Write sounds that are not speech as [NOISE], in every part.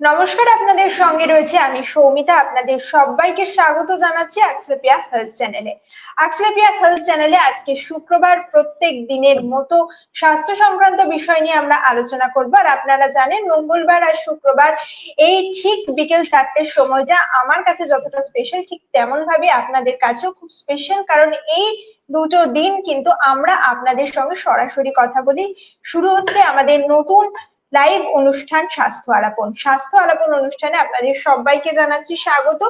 নমস্কার, আপনাদের সঙ্গে রয়েছে আমি সৌমিতা। আপনাদের সবাইকে স্বাগত জানাচ্ছি আক্সলেপিয়া হেলথ চ্যানেলে আক্সলেপিয়া হেলথ চ্যানেলে আজকে শুক্রবার প্রত্যেক দিনের মতো স্বাস্থ্য সংক্রান্ত বিষয় নিয়ে আমরা আলোচনা করব। আর আপনারা জানেন, মঙ্গলবার আর শুক্রবার এই ঠিক বিকেল চারটের সময়টা আমার কাছে যতটা স্পেশাল ঠিক তেমন ভাবে আপনাদের কাছেও খুব স্পেশাল কারণ এই দুটো দিন কিন্তু আমরা আপনাদের সঙ্গে সরাসরি কথা বলি। শুরু হচ্ছে আমাদের নতুন লাইভ অনুষ্ঠান স্বাস্থ্য আলাপন। স্বাস্থ্য আলাপন অনুষ্ঠানে আপনাদের সবাইকে জানাচ্ছি স্বাগত।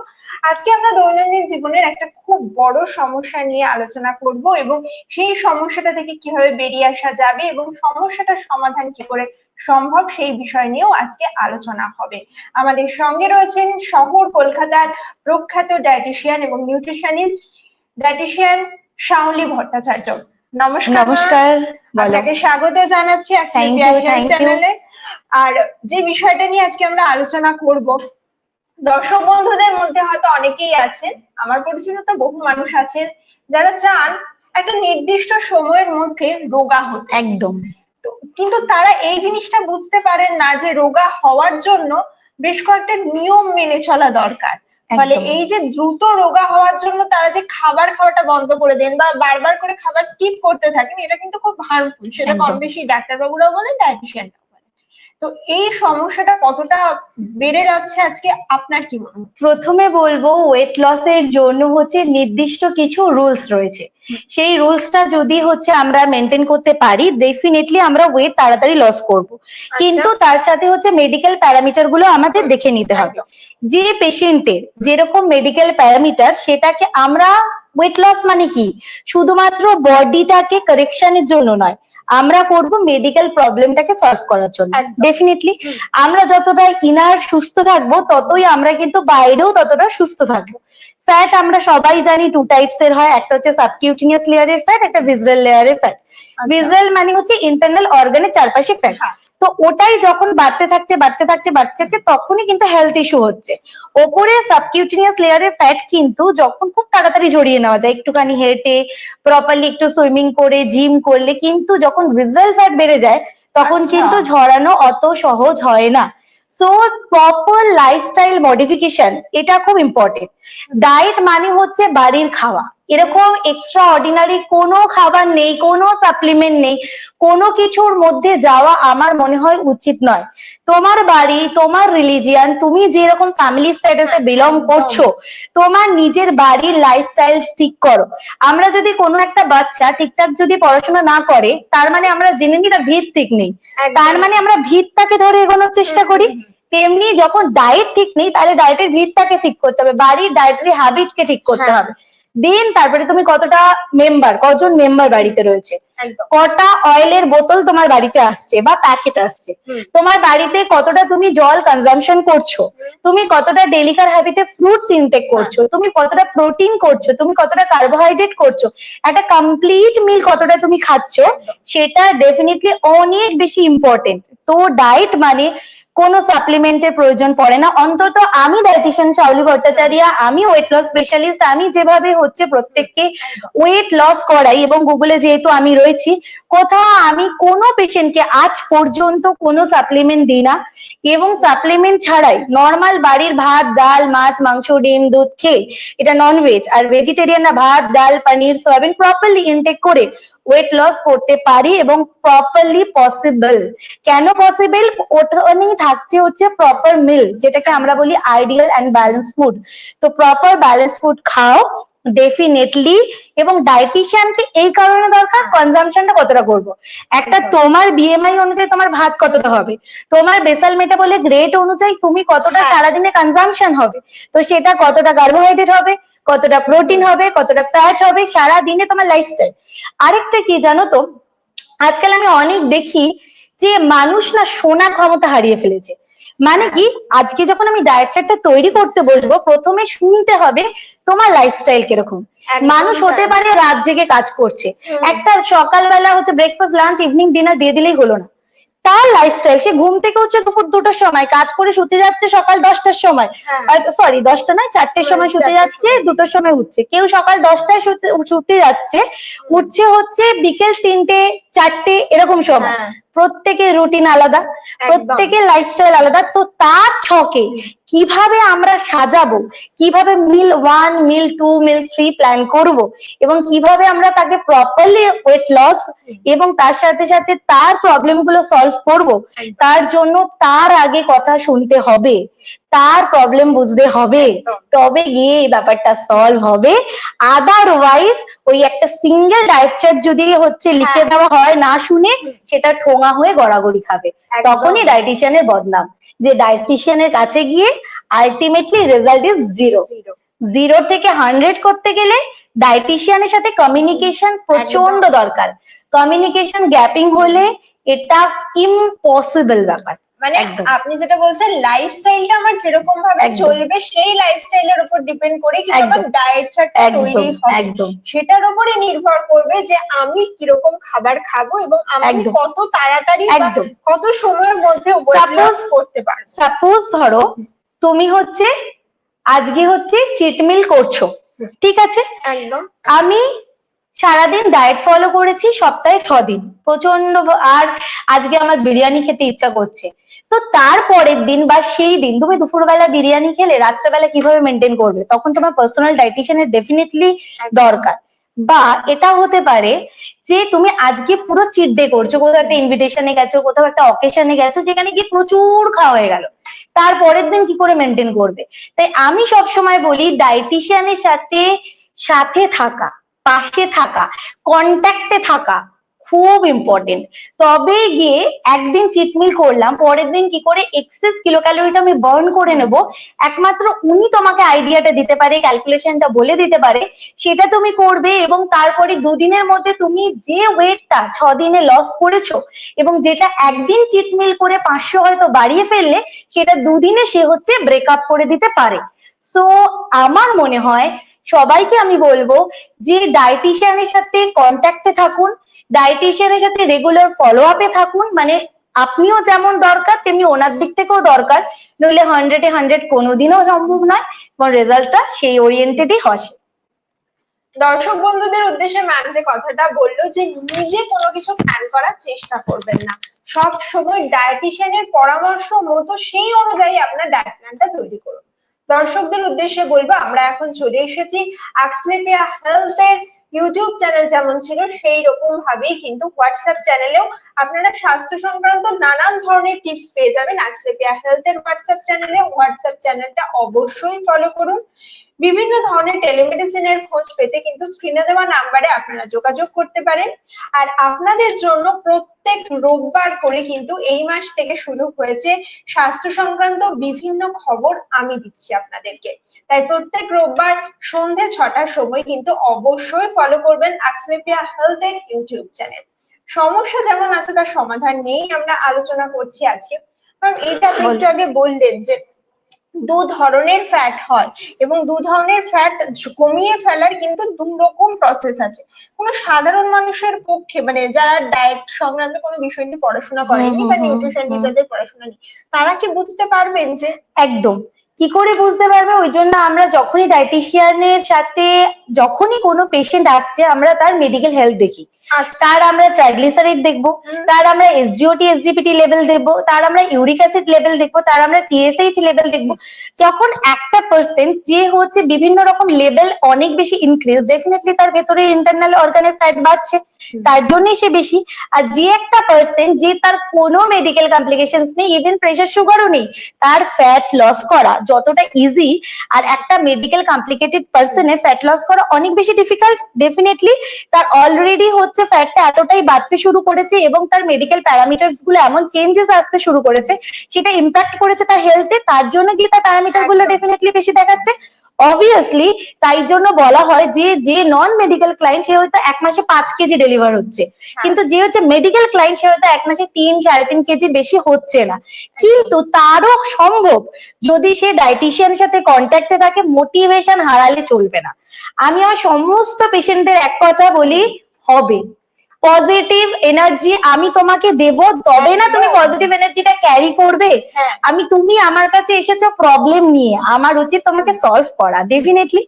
আজকে আমরা দৈনন্দিন জীবনের একটা খুব বড় সমস্যা নিয়ে আলোচনা করব এবং সেই সমস্যাটা থেকে কীভাবে বেরিয়ে আসা যাবে এবং সমস্যাটার সমাধান কি করে সম্ভব সেই বিষয় নিয়েও আজকে আলোচনা হবে। আমাদের সঙ্গে রয়েছেন শহর কলকাতার প্রখ্যাত ডায়েটিশিয়ান এবং নিউট্রিশনিস্ট ডায়েটিশিয়ান শাওলি ভট্টাচার্য। নমস্কার নমস্কার আপনাকে স্বাগত জানাচ্ছি you, চ্যানেলে আর যে বিষয়টা নিয়ে আজকে আমরা আলোচনা করব দর্শক বন্ধুদের মধ্যে হয়তো অনেকেই আছেন আমার পরিচিত তো বহু মানুষ আছেন যারা চান একটা নির্দিষ্ট সময়ের মধ্যে রোগা হতে। একদম। কিন্তু তারা এই জিনিসটা বুঝতে পারেন না যে রোগা হওয়ার জন্য বেশ কয়েকটা নিয়ম মেনে চলা দরকার। ফলে এই যে দ্রুত রোগা হওয়ার জন্য তারা যে খাবার খাওয়াটা বন্ধ করে দেন বা বারবার করে খাবার স্কিপ করতে থাকেন এটা কিন্তু খুব হার্মফুল সেটা কম বেশি ডাক্তারবাবুরাও বলেন ডায়েটিশিয়ানরাও তো এই সমস্যাটা কতটা বেড়ে যাচ্ছে আজকে? আপনার কি মনে হয় প্রথমে বলব ওয়েট লসের জন্য হচ্ছে নির্দিষ্ট কিছু রুলস রয়েছে। সেই রুলসটা যদি হচ্ছে আমরা মেনটেন করতে পারি ডেফিনেটলি আমরা ওয়েট তাড়াতাড়ি লস করব। কিন্তু তার সাথে হচ্ছে মেডিকেল প্যারামিটারগুলো আমাদের দেখে নিতে হবে। যে পেশেন্টের যেরকম মেডিকেল প্যারামিটার সেটাকে আমরা ওয়েট লস মানে কি? শুধুমাত্র বডিটাকে কারেকশনের জন্য নয় আমরা করব মেডিকেল প্রবলেমটাকে সলভ করার জন্য। ডেফিনেটলি আমরা যতটা ইনার সুস্থ থাকব ততই আমরা কিন্তু বাইরেও ততটা সুস্থ থাকব। ফ্যাট আমরা সবাই জানি টু টাইপস এর হয় একটা হচ্ছে সাবকিউটিনিয়াস লেয়ারের ফ্যাট একটা ভিজুয়াল লেয়ারের ফ্যাট ভিজুয়াল মানে হচ্ছে ইন্টারনাল অর্গানের চারপাশে ফ্যাট। তো ওটাই যখন বাড়তে থাকছে বাড়তে থাকছে বাড়তে থাকছে তখনই কিন্তু হেলথ ইস্যু হচ্ছে। ওপরে সাবকিউটিনিয়াস লেয়ারের ফ্যাট কিন্তু যখন খুব তাড়াতাড়ি ঝরিয়ে নেওয়া যায় একটুখানি হেঁটে প্রপারলি একটু সুইমিং করে জিম করলে কিন্তু যখন ভিজুয়াল ফ্যাট বেড়ে যায় তখন আচ্ছা। কিন্তু ঝরানো অত সহজ হয় না। সো প্রপার লাইফস্টাইল মডিফিকেশন এটা খুব ইম্পর্টেন্ট ডায়েট মানে হচ্ছে বাড়ির খাওয়া। এরকম এক্সট্রা অর্ডিনারি কোনো খাবার নেই কোনো সাপ্লিমেন্ট নেই কোনো কিছুর মধ্যে যাওয়া আমার মনে হয় উচিত নয়। তোমার বাড়ি তোমার রিলিজিয়ান তুমি যেরকম ফ্যামিলি স্ট্যাটাসে বিলং করছ তোমার নিজের বাড়ির লাইফস্টাইল ঠিক করো। আমরা যদি কোনো একটা বাচ্চা ঠিকঠাক যদি পড়াশোনা না করে তার মানে আমরা জেনে নিই তার ভিত ঠিক নেই তার মানে আমরা ভিতটাকে ধরে এগোনোর চেষ্টা করি। তেমনি যখন ডায়েট ঠিক নেই তাহলে ডায়েটের ভিতটাকে ঠিক করতে হবে বাড়ির ডায়েটারি হ্যাবিটকে ঠিক করতে হ্যাঁ। হবে। দেন তারপরে তুমি কতটা মেম্বার কজন মেম্বার বাড়িতে রয়েছে? কটা অয়েলের বোতল তোমার বাড়িতে আসছে বা প্যাকেট আসছে? তোমার বাড়িতে কতটা তুমি জল কনজামশন করছ? তুমি কতটা ডেলিকার হ্যাবিটে ফ্রুটস ইনটেক করছ? তুমি কতটা প্রোটিন করছ? তুমি কতটা কার্বোহাইড্রেট করছ? একটা কমপ্লিট মিল কতটা তুমি খাচ্ছো? সেটা ডেফিনেটলি অনেক বেশি ইম্পর্টেন্ট তো ডায়েট মানে কোনো সাপ্লিমেন্টের প্রয়োজন পড়ে না। অন্তত আমি ডায়েটিশিয়ান শাওলি ভট্টাচার্য, আমি ওয়েট লস স্পেশালিস্ট আমি যেভাবে হচ্ছে প্রত্যেককে ওয়েট লস করাই এবং গুগলে যেহেতু আমি রয়েছি কোথাও আমি কোনো পেশেন্টকে আজ পর্যন্ত কোনো সাপ্লিমেন্ট দিই না। এবং সাপ্লিমেন্ট ছাড়াই নর্মাল বাড়ির ভাত, ডাল, মাছ, মাংস, ডিম, দুধ খেয়ে এটা নন ভেজ আর ভেজিটেরিয়ানরা ভাত, ডাল, পনির, সয়াবিন প্রপারলি ইনটেক করে ওয়েট লস করতে পারি এবং প্রপারলি পসিবল কেন পসিবল ওখানেই থাকছে হচ্ছে প্রপার মিল যেটাকে আমরা বলি আইডিয়াল অ্যান্ড ব্যালেন্স ফুড তো প্রপার ব্যালেন্স ফুড খাও ডেফিনেটলি এবং ডায়েটিশিয়ানকে এই কারণে দরকার কনজাম্পশনটা কতটা করব? একটা তোমার বিএমআই অনুযায়ী তোমার ভাত কতটা হবে? তোমার বেসাল মেটাবলিক রেট অনুযায়ী তুমি কতটা হ্যাঁ। সারাদিনে কনজাম্পশন হবে? তো সেটা কতটা কার্বোহাইড্রেট হবে কতটা প্রোটিন হবে কতটা ফ্যাট হবে সারা দিনে তোমার লাইফস্টাইল আরেকটা কি জানো তো? আজকাল আমি অনেক দেখি যে মানুষ না শোনা ক্ষমতা হারিয়ে ফেলেছে। মানে কি? আজকে যখন আমি ডায়েট চার্টটা তৈরি করতে বসবো প্রথমে শুনতে হবে তোমার লাইফস্টাইল কীরকম। মানুষ হতে পারে রাত জেগে কাজ করছে। একটা সকালবেলা হচ্ছে ব্রেকফাস্ট লাঞ্চ ইভিনিং ডিনার দিয়ে দিলেই হলো না। তার লাইফস্টাইল সে ঘুম থেকে হচ্ছে দুপুর দুটোর সময় কাজ করে শুতে যাচ্ছে সকাল দশটার সময়। হ্যাঁ। সরি দশটা নয় চারটের সময় শুতে যাচ্ছে দুটোর সময় উঠছে। কেউ সকাল দশটায় শুতে শুতে যাচ্ছে উঠছে হচ্ছে বিকেল তিনটে চারটে এরকম সময়। হ্যাঁ। প্রত্যেকের রুটিন আলাদা প্রত্যেকের লাইফস্টাইল আলাদা। তো তার ছকে কীভাবে আমরা সাজাবো কীভাবে meal one meal two meal three plan করব এবং কীভাবে আমরা তাকে প্রপারলি ওয়েট লস এবং তার সাথে সাথে তার প্রবলেমগুলো সলভ করব তার জন্য তার আগে কথা শুনতে হবে। তার প্রবলেম বুঝতে হবে। তবে গিয়ে এই ব্যাপারটা সলভ হবে। আদারওয়াইজ ওই একটা সিঙ্গেল ডায়েট চার্ট যদি হচ্ছে লিখে হ্যাঁ। দেওয়া হয় না শুনে সেটা ঠোঙা হয়ে গড়াগড়ি খাবে। তখনই ডায়েটিশিয়ানের বদনাম। যে ডায়েটিশিয়ানের কাছে গিয়ে ultimately result is zero zero zero থেকে হান্ড্রেড করতে গেলে ডায়েটিশিয়ানের সাথে কমিউনিকেশন প্রচণ্ড দরকার। কমিউনিকেশন গ্যাপিং হলে এটা ইম্পসিবল ব্যাপার। মানে আপনি যেটা বলছেন লাইফস্টাইলটা আমার যেরকম ভাবে চলবে সেই লাইফস্টাইলের উপর ডিপেন্ড করে কিন্তু আমার। ডায়েট চার্টটা একদম তৈরি হবে একদম। সেটার উপরে নির্ভর করবে যে আমি কীরকম খাবার খাব এবং আমি কত তাড়াতাড়ি কত সময়ের মধ্যে Suppose- করতে পারব। সাপোজ ধরো তুমি হচ্ছে আজকে হচ্ছে চিটমিল করছ ঠিক আছে? একদম। আমি সারাদিন ডায়েট ফলো করেছি সপ্তাহে ছ দিন প্রচণ্ড আর আজকে আমার বিরিয়ানি খেতে ইচ্ছা করছে। তো তার পরের দিন বা সেই দিন তুমি দুপুরবেলা বিরিয়ানি খেলে রাত্রেবেলা কীভাবে মেনটেন করবে? তখন তোমার পার্সোনাল ডাইটিশিয়ানের ডেফিনেটলি দরকার। বা এটা হতে পারে যে তুমি আজকে পুরো চিট ডে করছ কোথাও একটা ইনভিটেশনে গেছো কোথাও একটা অকেশনে গেছো যেখানে গিয়ে প্রচুর খাওয়া হয়ে গেল। তার পরের দিন কি করে মেনটেন করবে? তাই আমি সব সময় বলি ডাইটিশিয়ানের সাথে সাথে থাকা পাশে থাকা কন্ট্যাক্টে থাকা খুব ইম্পর্টেন্ট তবে গিয়ে একদিন চিটমিল করলাম, পরের দিন কি করে এক্সেস কিলো ক্যালোরিটা আমি বার্ন করে নেব, একমাত্র উনি তোমাকে আইডিয়াটা দিতে পারে ক্যালকুলেশনটা বলে দিতে পারে, সেটা তুমি করবে এবং তারপরে দুদিনের মধ্যে তুমি যে ওয়েটটা ছ দিনে লস করেছ এবং যেটা একদিন চিটমিল করে পাঁচশো হয়তো বাড়িয়ে ফেললে, সেটা দুদিনে সে হচ্ছে ব্রেকআপ করে দিতে পারে। সো আমার মনে হয় সবাইকে আমি বলব যে ডায়েটিশিয়ানের সাথে কন্ট্যাক্টে থাকুন ডায়েটিশিয়ানের সাথে রেগুলার ফলো আপে থাকুন মানে আপনিও যেমন দরকার, তেমনি ওনার দিক থেকেও দরকার। নইলে হান্ড্রেডে হান্ড্রেড কোনোদিনও সম্ভব নয়, এবং রেজাল্টটা সেই ওরিয়েন্টেডই হসে দর্শক বন্ধুদের উদ্দেশ্যে ম্যাম যে কথাটা বলল যে নিজে কোনো কিছু প্ল্যান করার চেষ্টা করবেন না। সব সময় ডায়েটিশিয়ানের পরামর্শ মতো সেই অনুযায়ী আপনার ডায়েট প্ল্যানটা তৈরি করুন। দর্শকদের উদ্দেশ্যে বলব, আমরা এখন চলে এসেছি অ্যাক্সলেপিয়া হেলথ এর ইউটিউব চ্যানেল যেমন ছিল সেই রকম ভাবেই কিন্তু হোয়াটসঅ্যাপ চ্যানেলেও আপনারা স্বাস্থ্য সংক্রান্ত নানান ধরনের টিপস পেয়ে যাবেন। আজকে হেলথ এর হোয়াটসঅ্যাপ চ্যানেলে হোয়াটসঅ্যাপ চ্যানেলটা অবশ্যই ফলো করুন। বিভিন্ন ধরনের টেলিমেডিসিনের খোঁজ পেতে কিন্তু স্ক্রিনে দেওয়া নাম্বারে আপনারা যোগাযোগ করতে পারেন। আর আপনাদের জন্য প্রত্যেক রোববার করে কিন্তু এই মাস থেকে শুরু হয়েছে স্বাস্থ্য সংক্রান্ত বিভিন্ন খবর আমি দিচ্ছি আপনাদেরকে। তাই প্রত্যেক রোববার সন্ধে ছটার সময় কিন্তু অবশ্যই ফলো করবেন অ্যাক্সলেপিয়া হেলথ এর ইউটিউব চ্যানেল সমস্যা যেমন আছে তার সমাধান নেই আমরা আলোচনা করছি আজকে। কারণ এই যে আপনি একটু আগে বললেন যে দু ধরনের ফ্যাট হয় এবং দু ধরনের ফ্যাট কমিয়ে ফেলার কিন্তু দু রকম প্রসেস আছে। কোনো সাধারণ মানুষের পক্ষে মানে যারা ডায়েট সংক্রান্ত কোনো বিষয় নিয়ে পড়াশোনা করেনি বা নিউট্রিশন টিচারদের পড়াশোনা নেই তারা কি বুঝতে পারবেন যে একদম। কি করে বুঝতে পারবে? ওই জন্য আমরা যখনই ডায়েটিশিয়ানের সাথে যখনই কোনো পেশেন্ট আসছে আমরা তার মেডিকেল হেলথ দেখি। আচ্ছা। তার আমরা ট্রাইগ্লিসারাইড দেখব তার আমরা এসজিওটি এসজিপিটি লেভেল দেখব তার আমরা ইউরিক অ্যাসিড লেভেল দেখব তার আমরা টিএসএইচ লেভেল দেখব। যখন একটা পার্সেন্ট যে হচ্ছে বিভিন্ন রকম লেভেল অনেক বেশি ইনক্রিজ ডেফিনেটলি তার ভেতরে ইন্টারনাল অর্গানের ফ্যাট বাড়ছে। তার জন্যই সে বেশি। আর যে একটা পার্সেন্ট যে তার কোনো মেডিকেল কমপ্লিকেশনস নেই ইভেন প্রেশার সুগারও নেই তার ফ্যাট লস করা যতটা ইজি আর একটা মেডিকেল কমপ্লিকেটেড পার্সনের ফ্যাট লস করা অনেক বেশি ডিফিকাল্ট ডেফিনেটলি তার অলরেডি হচ্ছে ফ্যাটটা এতটাই বাড়তে শুরু করেছে এবং তার মেডিকেল প্যারামিটার্সগুলো এমন চেঞ্জেস আসতে শুরু করেছে সেটা ইম্প্যাক্ট করেছে তার হেলথে তার জন্য গিয়ে তার প্যারামিটারগুলো ডেফিনেটলি বেশি দেখাচ্ছে। অবভিয়াসলি তাই জন্য বলা হয় যে যে নন মেডিকেল ক্লায়েন্ট সে হয়তো এক মাসে পাঁচ কেজি ডেলিভার হচ্ছে। কিন্তু যে হচ্ছে মেডিকেল ক্লায়েন্ট সে হয়তো এক মাসে তিন সাড়ে তিন কেজি বেশি হচ্ছে না। কিন্তু তারও সম্ভব যদি সে ডায়েটিশিয়ানের সাথে কন্ট্যাক্টে থাকে মোটিভেশন হারালে চলবে না। আমি আমার সমস্ত পেশেন্টদের এক কথা বলি হবে। পজিটিভ এনার্জি আমি তোমাকে দেব তবে না তুমি পজিটিভ এনার্জিটা ক্যারি করবে। হ্যাঁ। আমি তুমি আমার কাছে এসেছ প্রবলেম নিয়ে। আমার উচিত তোমাকে সলভ করা। ডেফিনেটলি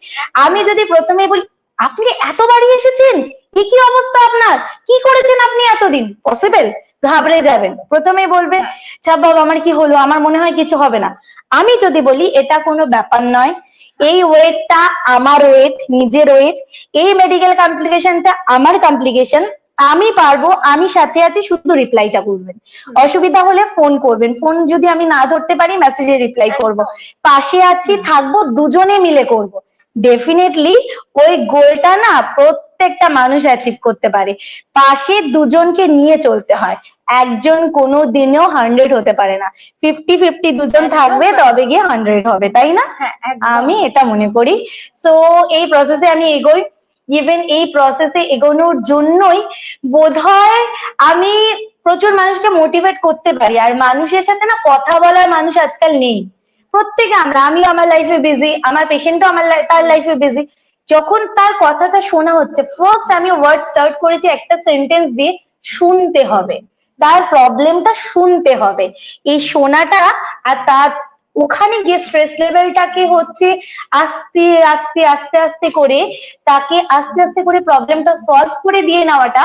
আমি যদি প্রথমে বলি আপনি এত বাড়ি এসেছেন? এ কি অবস্থা আপনার? কি করেছেন আপনি এতদিন? পসিবল ঘাবড়ে যাবেন। প্রথমে বলবে চাপ বাবা আমার কি হলো? আমার মনে হয় কিছু হবে না। আমি যদি বলি এটা কোনো ব্যাপার নয়। এই ওয়েটটা আমার ওয়েট নিজের ওয়েট এই মেডিকেল কমপ্লিকেশনটা আমার কমপ্লিকেশন আমি পারব আমি সাথে আছি শুধু রিপ্লাইটা করবেন। অসুবিধা হলে ফোন করবেন। ফোন যদি আমি না ধরতে পারি মেসেজে রিপ্লাই করব। পাশে আছি থাকব দুজনে মিলে করব। ডেফিনেটলি ওই গোলটা না প্রত্যেকটা মানুষ অ্যাচিভ করতে পারে। পাশে দুজনকে নিয়ে চলতে হয়। একজন কোনো দিনেও হান্ড্রেড হতে পারে না। ফিফটি ফিফটি দুজন থাকবে তবে গিয়ে হান্ড্রেড হবে তাই না? হ্যাঁ আমি এটা মনে করি। সো এই প্রসেসে আমি এগোই। ইভেন এই প্রসেসে এগোনোর জন্যই বোধহয় আমি প্রচুর মানুষকে মোটিভেট করতে পারি। আর মানুষের সাথে না কথা বলার মানুষ আজকাল নেই। প্রত্যেকে আমরা আমি আমার লাইফে বিজি আমার পেশেন্টও আমার তার লাইফে বিজি যখন তার কথাটা শোনা হচ্ছে ফার্স্ট আমি ওয়ার্ড স্টার্ট করেছি একটা সেন্টেন্স দিয়ে শুনতে হবে। তার প্রবলেমটা শুনতে হবে। এই শোনাটা আর তার ওখানে গিয়ে স্ট্রেস লেভেলটাকে হচ্ছে আস্তে আস্তে আস্তে আস্তে করে তাকে আস্তে আস্তে করে প্রবলেমটা সলভ করে দিয়ে নেওয়াটা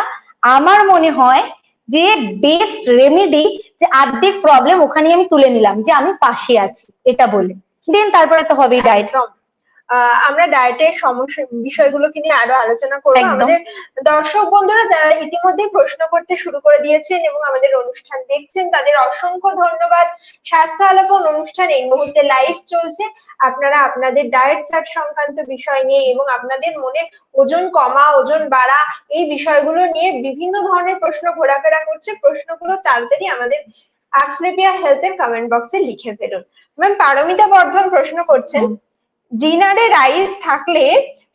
আমার মনে হয় যে বেস্ট রেমেডি যে অর্ধেক প্রবলেম ওখানে আমি তুলে নিলাম যে আমি পাশে আছি, এটা বলে। দেন তারপরে তো হবেই ডায়েট আমরা ডায়েটের সমস্যা বিষয়গুলোকে নিয়ে আরও আলোচনা করব? আমাদের দর্শক বন্ধুরা যারা ইতিমধ্যেই প্রশ্ন করতে শুরু করে দিয়েছেন এবং আমাদের অনুষ্ঠান দেখছেন তাদের অসংখ্য ধন্যবাদ। স্বাস্থ্য আলোকন অনুষ্ঠান এই মুহূর্তে লাইভ চলছে। আপনারা আপনাদের ডায়েট চার্ট সংক্রান্ত বিষয় নিয়ে এবং আপনাদের মনে ওজন কমা ওজন বাড়া এই বিষয়গুলো নিয়ে বিভিন্ন ধরনের প্রশ্ন ঘোরাফেরা করছে। প্রশ্নগুলো তাড়াতাড়ি আমাদের আক্সলেপিয়া হেলথের কমেন্ট বক্সে লিখে ফেলুন। ম্যাম পারমিতা বর্ধন প্রশ্ন করছেন। ডিনারে রাইস থাকলে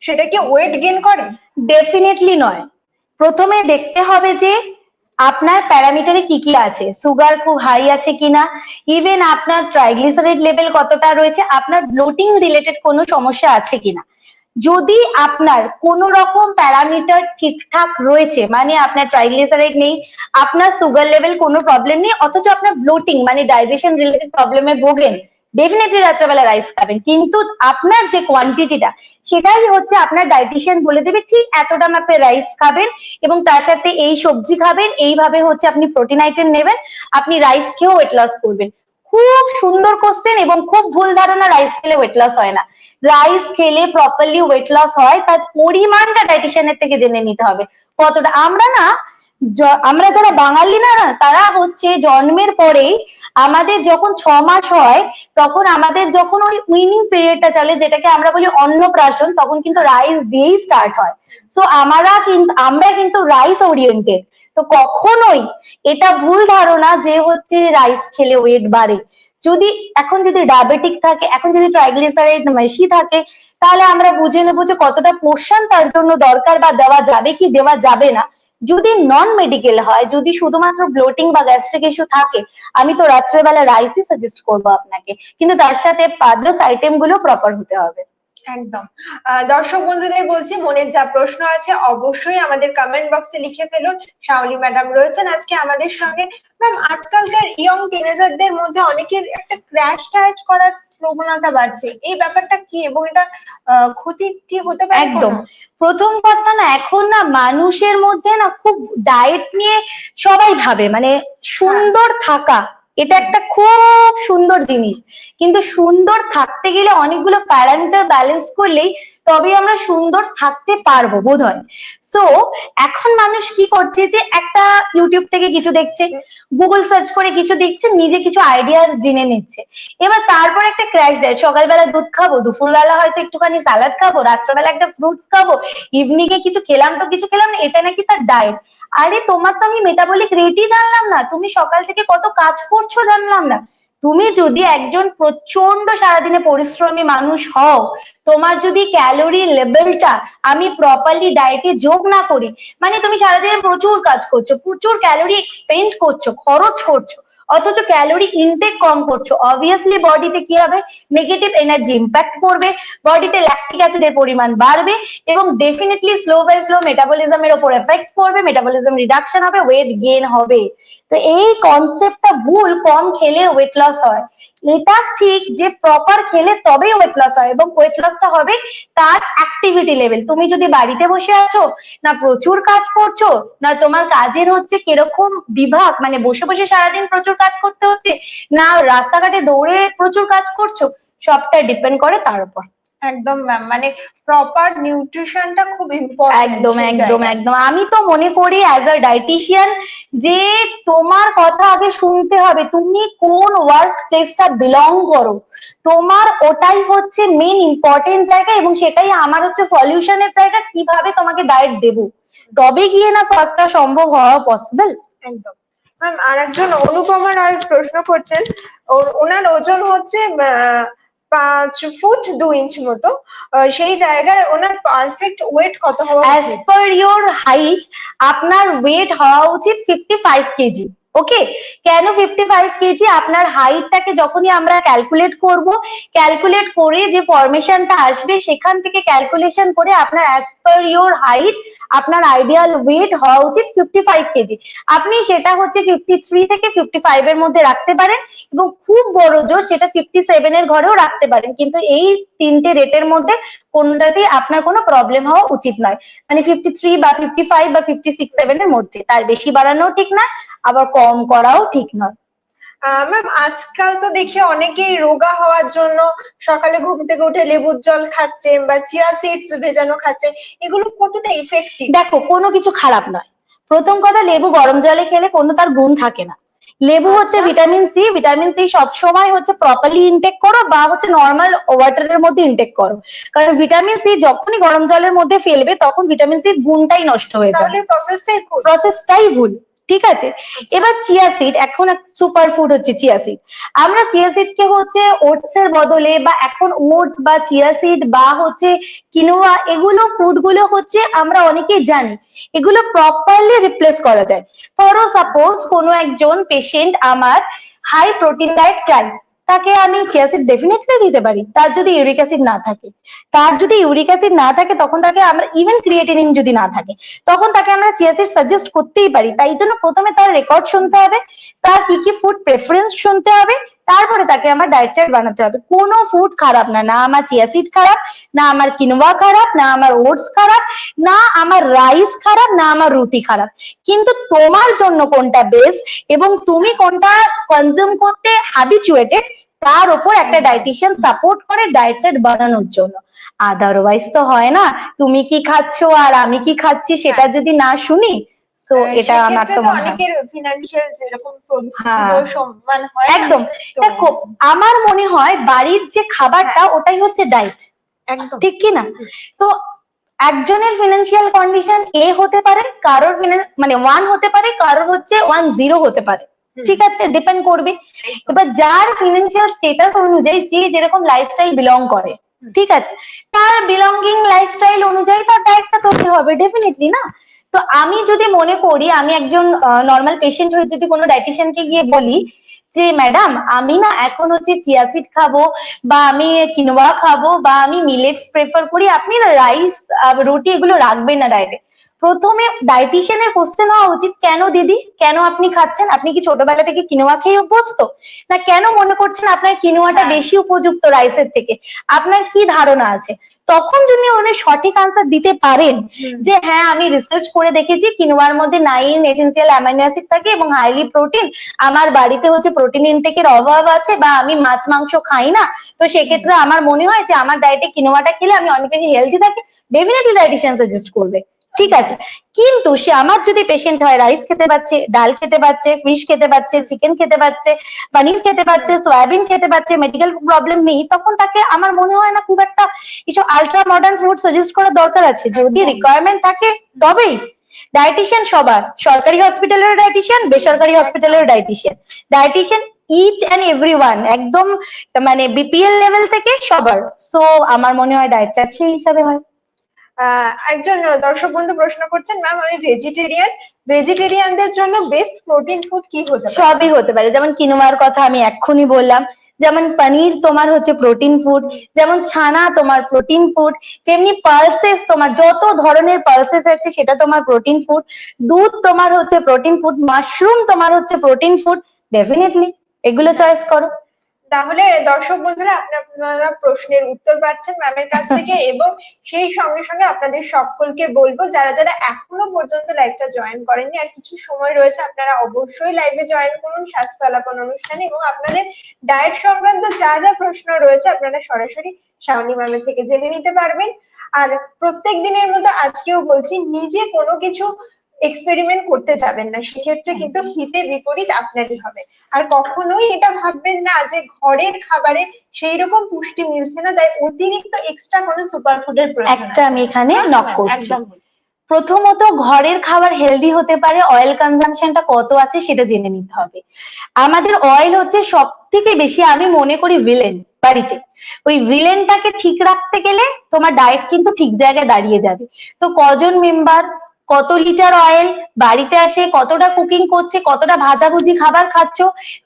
সেটা কি ওয়েট গেন করে? ডেফিনেটলি নয়। প্রথমে দেখতে হবে যে আপনার প্যারামিটারে কি কি আছে সুগার খুব হাই আছে কিনা ইভেন আপনার ট্রাইগ্লিসারাইড লেভেল কতটা রয়েছে, আপনার ব্লোটিং রিলেটেড কোনো সমস্যা আছে কিনা। যদি আপনার কোন রকম প্যারামিটার ঠিকঠাক রয়েছে মানে আপনার ট্রাইগ্লিসারাইড নেই, আপনার সুগার লেভেল কোনো প্রবলেম নেই, অথচ আপনার ব্লোটিং মানে ডাইজেশন রিলেটেড প্রবলেমে ভোগেন ডেফিনেটলি রাত্রেবেলা রাইস খাবেন। কিন্তু আপনার যে কোয়ান্টিটিটা সেটাই হচ্ছে আপনার ডাইটিশিয়ান বলে দেবে ঠিক এতটা মাপে রাইস খাবেন এবং তার সাথে এই সবজি খাবেন, এইভাবে হচ্ছে আপনি প্রোটিন আইটেম নেবেন, আপনি রাইস খেয়েও ওয়েট লস করবেন। খুব সুন্দর কোশ্চেন এবং খুব ভুল ধারণা রাইস খেলে ওয়েট লস হয় না। রাইস খেলে প্রপারলি ওয়েট লস হয়, তার পরিমাণটা ডাইটিশিয়ানের থেকে জেনে নিতে হবে। কতটা? আমরা না আমরা যারা বাঙালি না না, তারা হচ্ছে জন্মের পরেই আমাদের যখন ছ মাস হয় তখন আমাদের যখন ওই উইনিং পিরিয়ডটা চলে যেটাকে আমরা বলি অন্নপ্রাশন তখন কিন্তু রাইস দিয়েই স্টার্ট হয়। সো আমরা কিন্তু আমরা কিন্তু রাইস ওরিয়েন্টেড তো কখনোই এটা ভুল ধারণা যে হচ্ছে রাইস খেলে ওয়েট বাড়ে। যদি এখন যদি ডায়াবেটিক থাকে এখন যদি ট্রাইগ্লিসারাইড বেশি থাকে তাহলে আমরা বুঝে নেব যে কতটা পোর্শন তার জন্য দরকার বা দেওয়া যাবে কি দেওয়া যাবে না। যদি নন মেডিকেল হয় যদি শুধুমাত্র ব্লোটিং বা গ্যাস্ট্রিক ইস্যু থাকে আমি তো রাত্রেবেলা রাইসই সাজেস্ট করব আপনাকে। কিন্তু তার সাথে পাদস আইটেমগুলো প্রপার হতে হবে। একদম। দর্শক বন্ধুদের বলছি মনের যা প্রশ্ন আছে অবশ্যই আমাদের কমেন্ট বক্সে লিখে ফেলুন। শাওলি ম্যাডাম রয়েছেন আজকে আমাদের সঙ্গে। ম্যাম আজকালকার ইয়ং টিনেজারদের মধ্যে অনেকের একটা ক্র্যাশ ডায়েট করার প্রবণতা বাড়ছে। এই ব্যাপারটা কি এবং এটা আহ, ক্ষতি কি হতে পারে একদম? প্রথম কথা না, এখন না মানুষের মধ্যে না খুব ডায়েট নিয়ে সবাই ভাবে। মানে সুন্দর থাকা। এটা একটা খুব সুন্দর জিনিস। কিন্তু সুন্দর থাকতে গেলে অনেকগুলো প্যারামিটার ব্যালেন্স করলেই তবে আমরা সুন্দর থাকতে পারব বোধ হয় সো এখন মানুষ কি করছে যে একটা ইউটিউব থেকে কিছু দেখছে গুগল সার্চ করে কিছু দেখছে, নিজে কিছু আইডিয়া জেনে নিচ্ছে। এবার তারপর একটা ক্র্যাশ দেয়, সকালবেলা দুধ খাব, দুপুরবেলা হয়তো একটুখানি সালাদ খাব, রাত্রেবেলা একটা ফ্রুটস খাব ইভিনিং এ কিছু খেলাম তো কিছু খেলাম না, এটা নাকি তার ডায়েট আরে তোমার তো আমি মেটাবলিক রেটই জানলাম না। তুমি সকাল থেকে কত কাজ করছ জানলাম না। তুমি যদি একজন প্রচণ্ড সারাদিনে পরিশ্রমী মানুষ হও, তোমার যদি ক্যালোরি লেভেলটা আমি প্রপারলি ডায়েটে যোগ না করি মানে তুমি সারাদিনে প্রচুর কাজ করছ, প্রচুর ক্যালোরি এক্সপেন্ড করছ, খরচ করছ অথচ ক্যালোরি ইনটেক কম করছ। অবভিয়াসলি বডিতে কি হবে? নেগেটিভ এনার্জি ইম্প্যাক্ট করবে। বডিতে ল্যাকটিক অ্যাসিডের পরিমাণ বাড়বে এবং ডেফিনেটলি স্লো বাই স্লো মেটাবলিজমের উপর এফেক্ট করবে মেটাবলিজম রিডাকশন হবে ওয়েট গেইন হবে। তো এই কনসেপ্টটা ভুল, কম খেলে ওয়েট লস হয়। এটা ঠিক যে প্রপার খেলে তবেই ওয়েট লস হয় এবং ওয়েট লসটা হবে তার অ্যাক্টিভিটি লেভেল তুমি যদি বাড়িতে বসে আছো, না প্রচুর কাজ করছ, না তোমার কাজের হচ্ছে কীরকম বিভাগ মানে বসে বসে সারাদিন প্রচুর কাজ করতে হচ্ছে, না রাস্তাঘাটে দৌড়ে প্রচুর কাজ করছ, সবটা ডিপেন্ড করে তার উপর। একদম ম্যাম মানে প্রপার নিউট্রিশনটা খুব ইম্পর্টেন্ট একদম একদম একদম। আমি তো মনে করি অ্যাজ আ ডাইটিশিয়ান যে তোমার কথা আগে শুনতে হবে তুমি কোন ওয়ার্ক প্লেসটা বিলং করো? তোমার ওটাই হচ্ছে মেন ইম্পর্টেন্ট জায়গা এবং সেটাই আমার হচ্ছে সলিউশনের জায়গা কীভাবে তোমাকে ডায়েট দেবো। তবে গিয়ে না সবটা সম্ভব হওয়া পসিবল একদম। ম্যাম আর একজন অনুপমা রায় প্রশ্ন করছেন ওনার ওজন হচ্ছে আহ, পাঁচ ফুট দু ইঞ্চ মতো সেই জায়গায় ওনার পারফেক্ট ওয়েট কত হওয়া অ্যাজ পার ইয়োর হাইট আপনার ওয়েট হওয়া উচিত ফিফটি ফাইভ কেজি ওকে কেন ফিফটি ফাইভ কেজি আপনার হাইটটাকে যখনই আমরা ক্যালকুলেট করব ক্যালকুলেট করে যে ফরমেশনটা আসবে, সেখান থেকে ক্যালকুলেশন করে আপনার অ্যাজ পার ইয়োর হাইট আপনার আইডিয়াল ওয়েট হওয়া উচিত ফিফটি ফাইভ কেজি আপনি সেটা হচ্ছে ফিফটি থ্রি থেকে ফিফটি ফাইভ এর মধ্যে রাখতে পারেন এবং খুব বড় জোর সেটা ফিফটি সেভেন এর ঘরেও রাখতে পারেন। কিন্তু এই তিনটে রেটের মধ্যে কোনটাতেই আপনার কোনো প্রবলেম হওয়া উচিত নয়। মানে ফিফটি থ্রি বা ফিফটি ফাইভ বা ফিফটি সিক্স সেভেন এর মধ্যে। তার বেশি বাড়ানো ঠিক না আবার কম করাও ঠিক নয়। ম্যাম আজকাল তো দেখি অনেকেই রোগা হওয়ার জন্য সকালে ঘুম থেকে উঠে লেবুর জল খাচ্ছে বা চিয়া সিডস ভেজানো খাচ্ছে এগুলো কতটা ইফেক্টিভ দেখো কোনো কিছু খারাপ নয়। প্রথম কথা লেবু গরম জলে খেলে কোনো তার গুণ থাকে না। লেবু হচ্ছে। ভিটামিন সি ভিটামিন সি সবসময় হচ্ছে প্রপারলি ইনটেক করো বা হচ্ছে নর্মাল ওয়াটারের মধ্যে ইনটেক করো। কারণ ভিটামিন সি যখনই গরম জলের মধ্যে ফেলবে তখন ভিটামিন সি গুণটাই নষ্ট হয়ে যাবে। তাহলে প্রসেসটাই ভুল। প্রসেসটাই ভুল। ঠিক আছে? এবার চিয়া সিড এখন সুপার ফুড হচ্ছে চিয়া সিড আমরা চিয়া সিড কে হচ্ছে ওটস এর বদলে বা এখন ওটস বা চিয়া সিড বা হচ্ছে কিনোয়া এগুলো ফুডগুলো হচ্ছে আমরা অনেকেই জানি এগুলো প্রপারলি রিপ্লেস করা যায়। ধরো সাপোজ কোনো একজন পেশেন্ট আমার হাই প্রোটিন ডায়েট চাই। তাকে আমি চিয়া সিড ডেফিনেটলি দিতে পারি। তার যদি ইউরিক অ্যাসিড না থাকে। তার যদি ইউরিক অ্যাসিড না থাকে, তখন তাকে আমরা ইভেন ক্রিয়েটিনিন যদি না থাকে, তখন তাকে আমরা চিয়া সিড সাজেস্ট করতেই পারি। তাই জন্য প্রথমে তার রেকর্ড শুনতে হবে, তার কি কি ফুড প্রেফারেন্স শুনতে হবে, তারপরে তাকে আমার ডায়েট চার্ট বানাতে হবে। কোনো ফুড খারাপ না না আমার চিয়াসিড খারাপ, না আমার কিনোয়া খারাপ, না আমার ওটস খারাপ, না আমার রাইস খারাপ, না আমার রুটি খারাপ। কিন্তু তোমার জন্য কোনটা বেস্ট এবং তুমি কোনটা কনজিউম করতে হ্যাবিচুয়েটেড তার উপর একটা ডায়েটিশিয়ান সাপোর্ট করে ডায়েট চার্ট বানানোর জন্য। আদারওয়াইজ তো হয় না। তুমি কি খাচ্ছো আর আমি কি খাচ্ছি সেটা যদি না শুনি সো এটা আমার তো মনে হয়। অনেকের ফিনান্সিয়াল যেরকম হ্যাঁ। সমান হয়। একদম। দেখো আমার মনে হয় বাড়ির যে খাবারটা ওটাই হচ্ছে ডায়েট একদম। ঠিক কি না? তো একজনের ফিনান্সিয়াল কন্ডিশন এ হতে পারে কারোর মানে ওয়ান হতে পারে কারোর হচ্ছে ওয়ান জিরো হতে পারে। ঠিক আছে ডিপেন্ড করবে। এবার যার ফিনান্সিয়াল স্টেটাস অনুযায়ী যে যেরকম লাইফস্টাইল বিলং করে ঠিক আছে তার বিলঙ্গিং লাইফস্টাইল অনুযায়ী তার ডায়েটটা তৈরি হবে ডেফিনেটলি না? তো আমি যদি মনে করি আমি একজন নর্মাল পেশেন্ট হয়ে যদি কোনো ডাইটিশিয়ানকে গিয়ে বলি যে ম্যাডাম আমি না এখন হচ্ছে চিয়াসিড খাব বা আমি কিনোয়া খাব বা আমি মিলেটস প্রেফার করি আপনি না রাইস রুটি এগুলো রাখবেন না ডায়েটে প্রথমে ডায়েটিশিয়ানের কোশ্চেন হওয়া উচিত কেন দিদি? কেন আপনি খাচ্ছেন? আপনি কি ছোটবেলা থেকে কিনোয়া খেয়ে অভ্যস্ত? না কেন মনে করছেন আপনার কিনোয়াটা হ্যাঁ। বেশি উপযুক্ত রাইসের থেকে? আপনার কি ধারণা আছে? তখন যদি উনি সঠিক আনসার দিতে পারেন যে হ্যাঁ আমি রিসার্চ করে দেখেছি কিনোয়ার মধ্যে নাইন এসেন্সিয়াল অ্যামাইনো অ্যাসিড থাকে এবং হাইলি প্রোটিন আমার বাড়িতে হচ্ছে প্রোটিন ইনটেকের অভাব আছে বা আমি মাছ মাংস খাই না। তো সেক্ষেত্রে আমার মনে হয় যে আমার ডায়েটে কিনোয়াটা খেলে আমি অনেক বেশি হেলদি থাকি। ডেফিনেটলি ডায়েটিশিয়ান সাজেস্ট করবে। ঠিক আছে। কিন্তু সে আমার যদি পেশেন্ট হয় রাইস খেতে পাচ্ছে ডাল খেতে পাচ্ছে ফিশ খেতে পাচ্ছে চিকেন খেতে পাচ্ছে পনির খেতে পাচ্ছে সয়াবিন খেতে পাচ্ছে মেডিকেল প্রবলেম নেই, তখন তাকে আমার মনে হয় না খুব একটা কিছু আলট্রা মডার্ন ফুড সাজেস্ট করার দরকার আছে। যদি রিকোয়ারমেন্ট থাকে, তবেই। ডায়েটিশিয়ান সবার। সরকারি হসপিটালের ডায়েটিশিয়ান বেসরকারি হসপিটালের dietitian dietitian each and every one একদম মানে বিপিএল লেভেল থেকে সবার। সো আমার মনে হয় ডায়েট চার্ট সেই হিসাবে হয়। একজন দর্শক বন্ধু প্রশ্ন করছেন ম্যাম আমি ভেজিটেরিয়ান ভেজিটেরিয়ানদের জন্য বেস্ট প্রোটিন ফুড কি হতে পারে? সবই হতে পারে। যেমন কিনোয়ার কথা আমি এক্ষুনি বললাম। যেমন পনির তোমার হচ্ছে প্রোটিন ফুড যেমন ছানা তোমার প্রোটিন ফুড যেমনি পালসেস তোমার যত ধরনের পালসেস আছে সেটা তোমার প্রোটিন ফুড দুধ তোমার হচ্ছে প্রোটিন ফুড মাশরুম তোমার হচ্ছে প্রোটিন ফুড ডেফিনেটলি এগুলো চয়েস করো। তাহলে দর্শক বন্ধুরা আপনারা প্রশ্নের উত্তর পাচ্ছেন ম্যামের কাছ থেকে [LAUGHS] এবং সেই সঙ্গে সঙ্গে আপনাদের সকলকে বলব যারা যারা এখনও পর্যন্ত লাইভটা জয়েন করেননি আর কিছু সময় রয়েছে আপনারা অবশ্যই লাইভে জয়েন করুন স্বাস্থ্য আলাপন অনুষ্ঠানে এবং আপনাদের ডায়েট সংক্রান্ত যা যা প্রশ্ন রয়েছে আপনারা সরাসরি শাওনি ম্যামের থেকে জেনে নিতে পারবেন। আর প্রত্যেক দিনের মতো আজকেও বলছি নিজে কোনো কিছু এক্সপেরিমেন্ট করতে যাবেন না সেক্ষেত্রে কিন্তু হিতে বিপরীত আপনারই হবে। আর কখনোই এটা ভাববেন না যে ঘরের খাবারে সেই রকম পুষ্টি মিলছে না তাই অতিরিক্ত এক্সট্রা কোনো সুপারফুডের প্রয়োজন একটা আমি এখানে নক করছি। প্রথমত ঘরের খাবার হেলদি হতে পারে অয়েল কনজামশনটা কত আছে সেটা জেনে নিতে হবে। আমাদের অয়েল হচ্ছে সব থেকে বেশি আমি মনে করি ভিলেন বাড়িতে। ওই ভিলেনটাকে ঠিক রাখতে গেলে তোমার ডায়েট কিন্তু ঠিক জায়গায় দাঁড়িয়ে যাবে। তো কজন মেম্বার কত লিটার অয়েল বাড়িতে আসে, কতটা কুকিং করছে, কতটা ভাজাভুজি খাবার খাচ্ছ,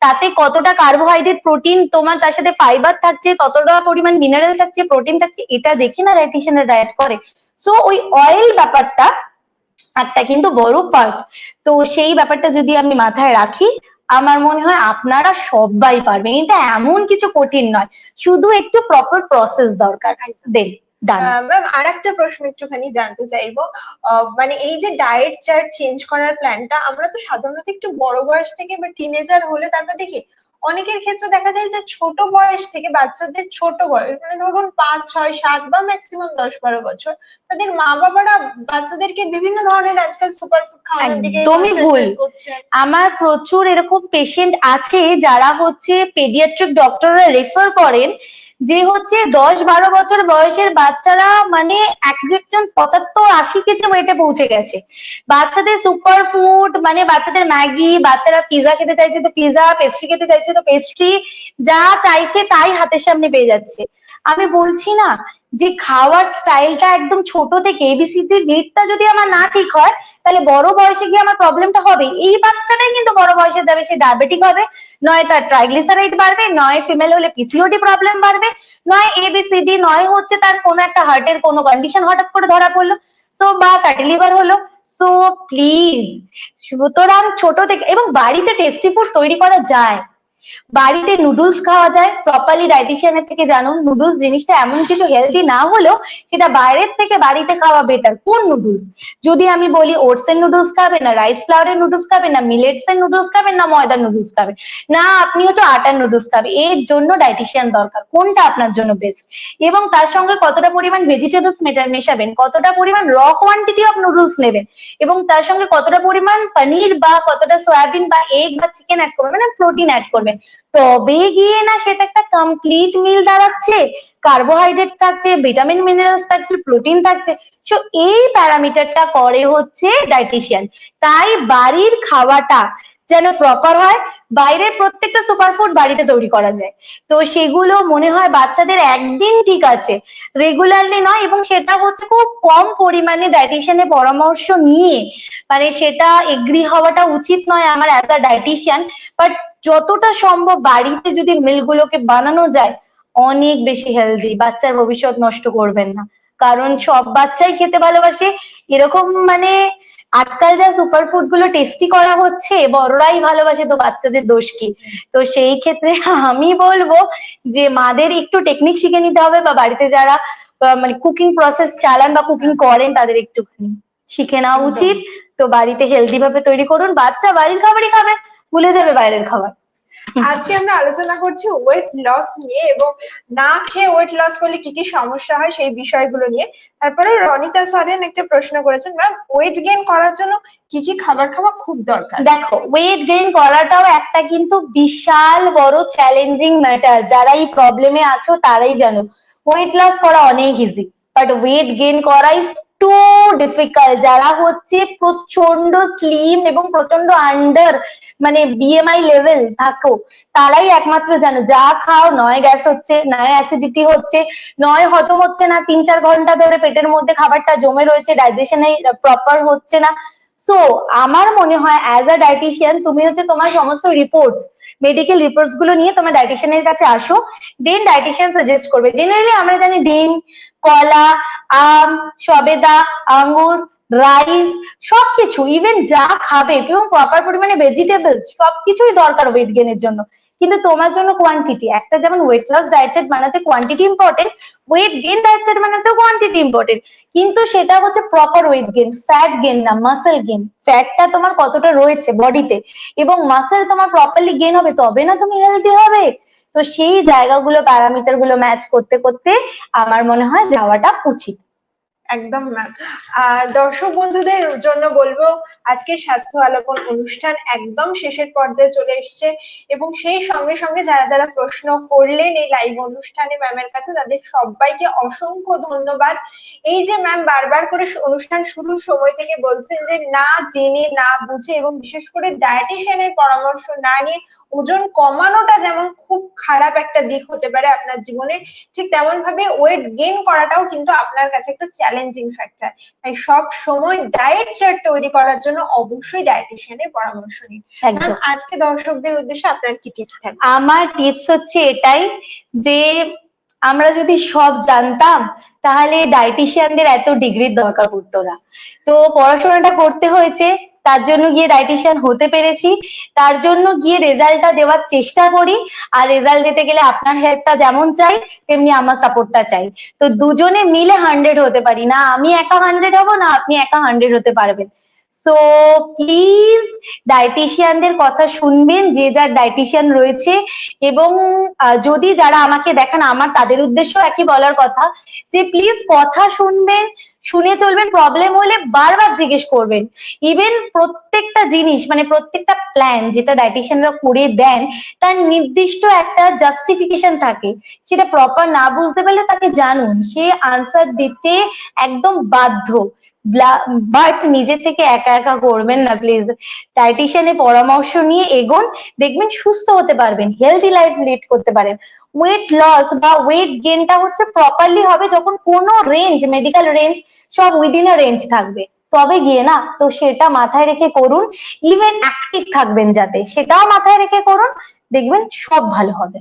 তাতে কতটা কার্বোহাইড্রেট প্রোটিন তোমার তার সাথে ফাইবার থাকছে, কতটা পরিমাণ মিনারেল থাকছে প্রোটিন থাকছে, এটা দেখে না ডায়েটিশিয়ানরা ডায়েট করে। সো ওই অয়েল ব্যাপারটা একটা কিন্তু বড় পার্ট তো সেই ব্যাপারটা যদি আমি মাথায় রাখি, আমার মনে হয় আপনারা সবাই পারবেন। এটা এমন কিছু কঠিন নয়। শুধু একটু প্রপার প্রসেস দরকার। দেন ম্যাম আর একটা প্রশ্ন একটুখানি জানতে চাইব। মানে এই যে ডায়েট চার্ট চেঞ্জ করার প্ল্যানটা আমরা তো সাধারণত একটু বড় বয়স থেকে বা টিনেজার হলে তারপর দেখি অনেকের ক্ষেত্রে দেখা যায় যে ছোট বয়স থেকে বাচ্চাদের ছোট বয়স মানে ধরুন পাঁচ ছয় সাত বা ম্যাক্সিমাম দশ বারো বছর তাদের মা বাবারা বাচ্চাদেরকে বিভিন্ন ধরনের আজকাল সুপারফুড খাওয়ানোর দিকে একদমই ভুল। আমার প্রচুর এরকম পেশেন্ট আছে যারা হচ্ছে পেডিয়াট্রিক ডক্টররা রেফার করেন যে হচ্ছে দশ বারো বছর বয়সের বাচ্চারা মানে এক একজন পঁচাত্তর আশি কেজি ওয়েটে পৌঁছে গেছে। বাচ্চাদের সুপার ফুড মানে বাচ্চাদের ম্যাগি, বাচ্চারা পিজা খেতে চাইছে তো পিজা পেস্ট্রি খেতে চাইছে তো পেস্ট্রি যা চাইছে তাই হাতের সামনে পেয়ে যাচ্ছে। আমি বলছি না যে খাওয়ার স্টাইলটা একদম ছোট থেকে এবিসিডি রেটটা যদি আমার না ঠিক হয়, তাহলে বড় বয়সে গিয়ে আমার প্রবলেমটা হবে। এই বাচ্চাটাই কিন্তু বড় বয়সে যাবে, সে ডায়াবেটিক হবে। নয় তার ট্রাইগ্লিসারাইড বাড়বে, নয় ফিমেল হলে পিসিওডি প্রবলেম বাড়বে, নয় এবিসিডি নয় হচ্ছে তার কোনো একটা হার্টের কোনো কন্ডিশন হঠাৎ করে ধরা পড়ল। সো বা ফ্যাটি লিভার হলো। সো প্লিজ সুতরাং ছোট থেকে, এবং বাড়িতে টেস্টি ফুড তৈরি করা যায়। বাড়িতে নুডলস খাওয়া যায় প্রপারলি ডাইটিশিয়ানের থেকে জানুন নুডলস জিনিসটা এমন কিছু হেলদি না হলেও সেটা বাইরের থেকে বাড়িতে খাওয়া বেটার কোন নুডলস যদি আমি বলি ওটস এর নুডলস খাবেন না রাইস ফ্লাওয়ারের নুডলস খাবেন না মিলেটস এর নুডলস খাবেন না, ময়দার নুডলস খাবেন না, আপনি হচ্ছে আটার নুডলস খাবেন এর জন্য ডাইটিশিয়ান দরকার। কোনটা আপনার জন্য বেস্ট এবং তার সঙ্গে কতটা পরিমাণ ভেজিটেবলস মেশাবেন? কতটা পরিমাণ র কোয়ান্টিটি অফ নুডলস নেবেন? এবং তার সঙ্গে কতটা পরিমাণ পনির বা কতটা সয়াবিন বা এগ বা চিকেন অ্যাড করবেন? মানে প্রোটিন অ্যাড করবেন। তবে গিয়ে না সেটা একটা কমপ্লিট মিল দাঁড়াচ্ছে কার্বোহাইড্রেট থাকছে ভিটামিন মিনারেলস থাকছে প্রোটিন থাকছে। সো এই প্যারামিটারটা করে হচ্ছে ডাইটিশিয়ান তাই বাড়ির খাওয়াটা যেন প্রপার হয় বাইরে প্রত্যেকটা সুপারফুড বাড়িতে তৈরি করা যায়। তো সেগুলো মনে হয় বাচ্চাদের একদিন ঠিক আছে রেগুলারলি নয় এবং সেটা হচ্ছে খুব কম পরিমাণে ডাইটিশিয়ানের পরামর্শ নিয়ে মানে সেটা এগ্রি হওয়াটা উচিত নয় আমার অ্যাজ আ ডাইটিশিয়ান বাট যতটা সম্ভব বাড়িতে যদি মিলগুলোকে বানানো যায় অনেক বেশি হেলদি বাচ্চার ভবিষ্যৎ নষ্ট করবেন না। কারণ সব বাচ্চাই খেতে ভালোবাসে। এরকম মানে আজকাল যা সুপার ফুডগুলো টেস্টি করা হচ্ছে বড়রাই ভালোবাসে তো বাচ্চাদের দোষ কি? তো সেই ক্ষেত্রে [LAUGHS] আমি বলব যে মাদের একটু টেকনিক শিখে নিতে হবে বা বাড়িতে যারা মানে কুকিং প্রসেস চালান বা কুকিং করেন তাদের একটুখানি শিখে নেওয়া উচিত। তো বাড়িতে হেলদি ভাবে তৈরি করুন। বাচ্চা বাড়ির খাবারই খাবে। ভুলে যাবে বাইরের খাবার। [LAUGHS] আজকে আমরা আলোচনা করছি ওয়েট লস নিয়ে এবং না খেয়ে ওয়েট লস করলে কি কি সমস্যা হয় সেই বিষয়গুলো নিয়ে। তারপরে রনিতা সরেন একটা প্রশ্ন করেছেন ম্যাম ওয়েট গেইন করার জন্য কি কি খাবার খাওয়া খুব দরকার? দেখো ওয়েট গেইন করাটাও একটা কিন্তু বিশাল বড় চ্যালেঞ্জিং ম্যাটার যারা এই প্রবলেমে আছো তারাই জানো। ওয়েট লস করা অনেক ইজি বাট ওয়েট গেইন করাই টু ডিফিকাল্ট যারা হচ্ছে প্রচণ্ড স্লিম এবং প্রচণ্ড আন্ডার মানে বিএমআই লেভেল থাকো, তারাই একমাত্র জানো, যা খাও নয় গ্যাস হচ্ছে, নয় অ্যাসিডিটি হচ্ছে, নয় হজম হচ্ছে না, তিন চার ঘণ্টা ধরে পেটের মধ্যে খাবারটা জমে রয়েছে ডাইজেশনে প্রপার হচ্ছে না। সো আমার মনে হয় অ্যাজ আ ডাইটিশিয়ান তুমি হচ্ছে তোমার সমস্ত রিপোর্টস মেডিকেল রিপোর্টসগুলো নিয়ে তোমার ডাইটিশিয়ানের কাছে আসো দেন ডাইটিশিয়ান সাজেস্ট করবে। জেনারেলি আমরা জানি ডিম কলা, আম, সবেদা, আঙ্গুর, রাইস, সবকিছু ইভেন যা খাবে, এবং প্রপার পরিমাণে ভেজিটেবলস সবকিছুই দরকার ওয়েট গেনের জন্য। কিন্তু তোমার জন্য কোয়ান্টিটি একটা যেমন ওয়েট লস ডায়েট চার্ট বানাতে quantity important weight gain diet chart বানাতেও quantity important কিন্তু সেটা হচ্ছে proper weight gain fat gain না মাসেল গেন ফ্যাটটা তোমার কতটা রয়েছে বডিতে এবং মাসেল তোমার প্রপারলি গেন হবে তবে না তুমি হেলদি হবে। তো সেই জায়গাগুলো প্যারামিটারগুলো ম্যাচ করতে করতে আমার মনে হয় যাওয়াটা উচিত। একদম ম্যাম আর দর্শক বন্ধুদের জন্য বলব আজকে স্বাস্থ্য আলোকন অনুষ্ঠান একদম শেষের পর্যায়ে চলে এসেছে এবং সেই সঙ্গে সঙ্গে যারা যারা প্রশ্ন করলেন এই লাইভ অনুষ্ঠানে ম্যামের কাছে, তাদের সবাইকে অসংখ্য ধন্যবাদ। এই যে ম্যাম বারবার করে অনুষ্ঠান শুরুর সময় থেকে বলছেন যে না জেনে, না বুঝে এবং বিশেষ করে ডায়েটিশিয়ানের পরামর্শ না নিয়ে ওজন কমানোটা যেমন খুব খারাপ একটা দিক হতে পারে আপনার জীবনে, ঠিক তেমন ভাবে ওয়েট গেইন করাটাও কিন্তু আপনার কাছে একটা চ্যালেঞ্জিং ফ্যাক্টর তাই সব সময় ডায়েট চার্ট তৈরি করার জন্য অবশ্যই ডায়েটিশিয়ানের পরামর্শ নিন। আজকে দর্শকদের উদ্দেশ্যে আপনার কি টিপস থাকবে? আমার টিপস হচ্ছে এটাই যে আমরা যদি সব জানতাম তাহলে ডায়েটিশিয়ানদের এত ডিগ্রির দরকার পড়তো না। তো পড়াশোনাটা করতে হয়েছে তার জন্য গিয়ে ডায়েটিশিয়ান হতে পেরেছি। তার জন্য গিয়ে রেজাল্টটা দেওয়ার চেষ্টা করি আর রেজাল্ট দিতে গেলে আপনার হেল্পটা যেমন চাই তেমনি আমার সাপোর্টটা চাই। তো দুজনে মিলে হান্ড্রেড হতে পারি। না আমি একা হান্ড্রেড হব না আপনি একা হান্ড্রেড হতে পারবেন। সো প্লিজ ডায়েটিশিয়ানদের কথা শুনবেন, যে যার ডায়েটিশিয়ান রয়েছে এবং যদি যারা আমাকে দেখেন, আমার তাদের উদ্দেশ্য একই বলার কথা, যে প্লিজ কথা শুনবেন, শুনে চলবেন প্রবলেম হলে বারবার জিজ্ঞেস করবেন। ইভেন প্রত্যেকটা জিনিস মানে প্রত্যেকটা প্ল্যান যেটা ডায়েটিশিয়ানরা করে দেন, তার নির্দিষ্ট একটা জাস্টিফিকেশন থাকে। সেটা প্রপার না বুঝতে পারলে তাকে জানুন। সে আনসার দিতে একদম বাধ্য। বাট নিজে থেকে একা একা করবেন না প্লিজ ডায়েটিশিয়ানের পরামর্শ নিয়ে এগোন, দেখবেন সুস্থ হতে পারবেন হেলদি লাইফ লিড করতে পারেন। ওয়েট লস বা ওয়েট গেনটা হচ্ছে প্রপারলি হবে যখন কোনো রেঞ্জ মেডিকেল রেঞ্জ সব উইদিন এ রেঞ্জ থাকবে। তবে গিয়ে না, তো সেটা মাথায় রেখে করুন ইভেন অ্যাক্টিভ থাকবেন যাতে, সেটাও মাথায় রেখে করুন, দেখবেন সব ভালো হবে।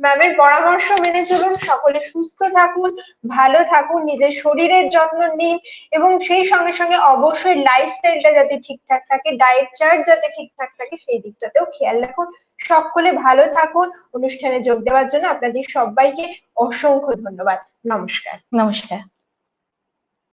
ম্যামের পরামর্শ মেনে চলুন, সকলে সুস্থ থাকুন, ভালো থাকুন, নিজের শরীরের যত্ন নিন এবং সেই সঙ্গে সঙ্গে অবশ্যই লাইফস্টাইলটা যাতে ঠিকঠাক থাকে ডায়েট চার্ট যাতে ঠিকঠাক থাকে, সেই দিকটাতেও খেয়াল রাখুন। সকলে ভালো থাকুন। অনুষ্ঠানে যোগ দেওয়ার জন্য আপনাদের সবাইকে অসংখ্য ধন্যবাদ। নমস্কার। নমস্কার।